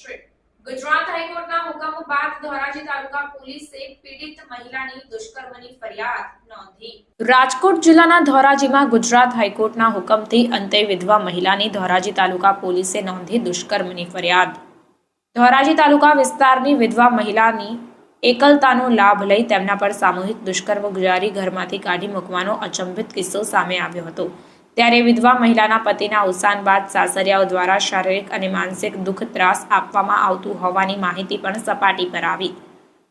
છે. ગુજરાત હાઈકોર્ટના હુકમ બાદ ધોરાજી તાલુકા પોલીસે પીડિત મહિલાની દુષ્કર્મની ફરિયાદ નોંધી. રાજકોટ જિલ્લાના ધોરાજીમાં ગુજરાત હાઈકોર્ટના હુકમથી અંતે વિધવા મહિલાની ધોરાજી તાલુકા પોલીસે નોંધી દુષ્કર્મની ફરિયાદ. ધોરાજી તાલુકા વિસ્તારની વિધવા મહિલાની એકલતાનો લાભ લઈ તેમના પર સામૂહિક દુષ્કર્મ ગુજારી ઘરમાંથી કાઢી મૂકવાનો અચંબિત કિસ્સો સામે આવ્યો હતો. ત્યારે વિધવા મહિલાના પતિના અવસાન બાદ સાસરિયાઓ દ્વારા શારીરિક અને માનસિક દુઃખ ત્રાસ આપવામાં આવતું હોવાની માહિતી પણ સપાટી પર આવી.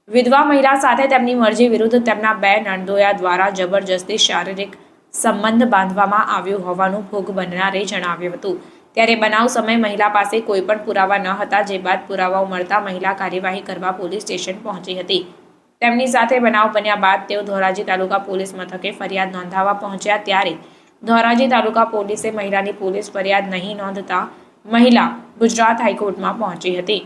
વિધવા મહિલા સાથે તેમની મરજી વિરુદ્ધ તેમના બે નણદોયા દ્વારા જબરજસ્તી શારીરિક સંબંધ બાંધવામાં આવ્યો હોવાનું ભોગ બનનારે જણાવ્યું હતું. ત્યારે બનાવ સમયે મહિલા પાસે કોઈ પણ પુરાવા ન હતા, જે બાદ પુરાવાઓ મળતા મહિલા કાર્યવાહી કરવા પોલીસ સ્ટેશન પહોંચી હતી. તેમની સાથે બનાવ બન્યા બાદ તેઓ ધોરાજી તાલુકા પોલીસ મથકે ફરિયાદ નોંધાવવા પહોંચ્યા ત્યારે ધોરાજી તાલુકા પોલીસે મહિલાની પોલીસ ફરિયાદ નહીં નોંધતા મહિલા ગુજરાત હાઈકોર્ટમાં પહોંચી હતી.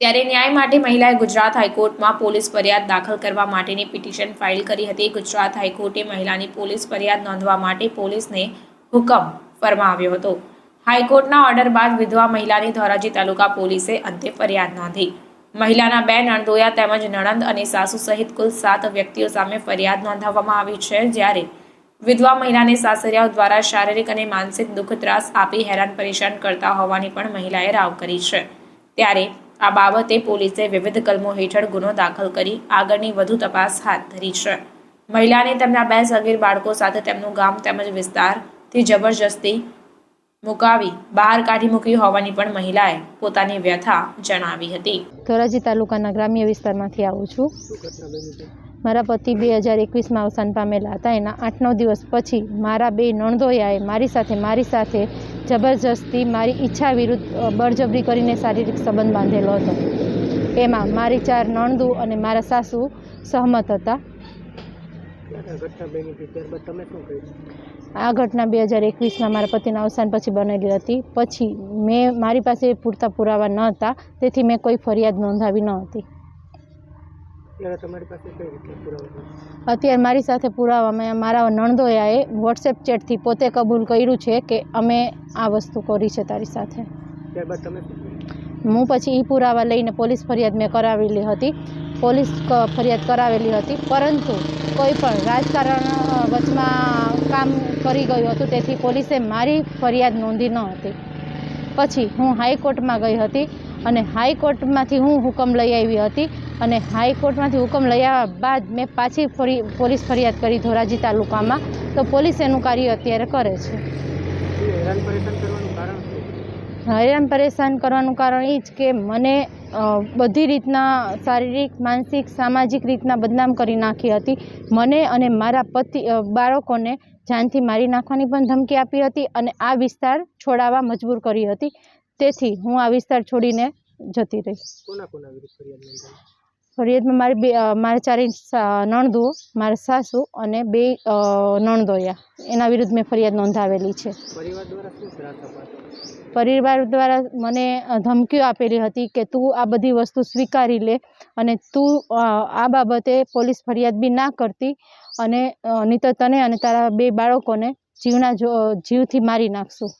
ત્યારે ન્યાય માટે મહિલાએ ગુજરાત હાઈકોર્ટમાં પોલીસ ફરિયાદ દાખલ કરવા માટેની પિટિશન ફાઇલ કરી હતી. ગુજરાત હાઈકોર્ટે મહિલાની પોલીસ ફરિયાદ નોંધવા માટે પોલીસને હુકમ ફરમાવ્યો હતો. હાઈકોર્ટના ઓર્ડર બાદ વિધવા મહિલાની ધોરાજી તાલુકા પોલીસે અંતે ફરિયાદ નોંધી. મહિલાના બે નણદોયા તેમજ નણંદ અને સાસુ સહિત કુલ સાત વ્યક્તિઓ સામે ફરિયાદ નોંધાવવામાં આવી છે. જ્યારે વિધવા મહિલાને સાસરિયાઓ દ્વારા શારીરિક અને માનસિક દુઃખ ત્રાસ આપી હેરાન પરેશાન કરતા હોવાની પણ મહિલાએ રાવ કરી છે. ત્યારે આ બાબતે પોલીસે વિવિધ કલમો હેઠળ ગુનો દાખલ કરી આગળની વધુ તપાસ હાથ ધરી છે. મહિલાને તેમના બે સગીર બાળકો સાથે તેમનું ગામ તેમજ વિસ્તારથી જબરજસ્તી મુકાવી બહાર કાઢી મૂકી હોવાની પણ મહિલાએ પોતાની વ્યથા જણાવી હતી. ધોરાજી તાલુકાના ગ્રામ્ય વિસ્તારમાંથી આવું છું. મારા પતિ બે હજાર એકવીસમાં અવસાન પામેલા હતા. એના આઠ નવ દિવસ પછી મારા બે નણદોયાએ મારી સાથે મારી સાથે જબરજસ્તી મારી ઈચ્છા વિરુદ્ધ બળજબરી કરીને શારીરિક સંબંધ બાંધેલો હતો. એમાં મારી ચાર નણદુ અને મારા સાસુ સહમત હતા. આ ઘટના બે હજાર એકવીસમાં મારા પતિના અવસાન પછી બનેલી હતી. પછી મેં મારી પાસે પૂરતા પુરાવા ન હતા તેથી મેં કોઈ ફરિયાદ નોંધાવી ન હતી. ત્યારે તમારી પાસે કઈ રીતે પુરાવા અત્યારે મારી સાથે પુરાવા મેં મારા નણદોયાએ વોટ્સએપ ચેટથી પોતે કબૂલ કર્યું છે કે અમે આ વસ્તુ કરી છે તારી સાથે. ત્યારબાદ તમે હું પછી એ પુરાવા લઈને પોલીસ ફરિયાદ મેં કરાવેલી હતી. પોલીસ ફરિયાદ કરાવેલી હતી. પરંતુ કોઈ પણ રાજકારણ વચમાં કામ કરી ગયું હતું તેથી પોલીસે મારી ફરિયાદ નોંધી ન હતી. પછી હું હાઈકોર્ટમાં ગઈ હતી. અને હાઈકોર્ટમાંથી હું હુકમ લઈ આવી હતી અને હાઈકોર્ટમાંથી હુકમ લઈ આવ્યા બાદ મેં પાછી ફરી પોલીસ ફરિયાદ કરી ધોરાજી તાલુકામાં. તો પોલીસ એનું કાર્ય અત્યારે કરે છે. હેરાન પરેશાન કરવાનું કારણ એ જ કે મને બધી રીતના શારીરિક માનસિક સામાજિક રીતના બદનામ કરી નાખી હતી. મને અને મારા પતિ બાળકોને જાનથી મારી નાખવાની પણ ધમકી આપી હતી અને આ વિસ્તાર છોડાવવા મજબૂર કરી હતી. તેથી હું આ વિસ્તાર છોડીને જતી રહી. ફરિયાદમાં મારી બે મારે ચારે નણદુઓ મારા સાસુ અને બે નણદોયા. એના વિરુદ્ધ મેં ફરિયાદ નોંધાવેલી છે. પરિવાર દ્વારા મને ધમકીઓ આપેલી હતી કે તું આ બધી વસ્તુ સ્વીકારી લે અને તું આ બાબતે પોલીસ ફરિયાદ બી ના કરતી અને નહીં તને અને તારા બે બાળકોને જીવના જો જીવથી મારી નાખશું.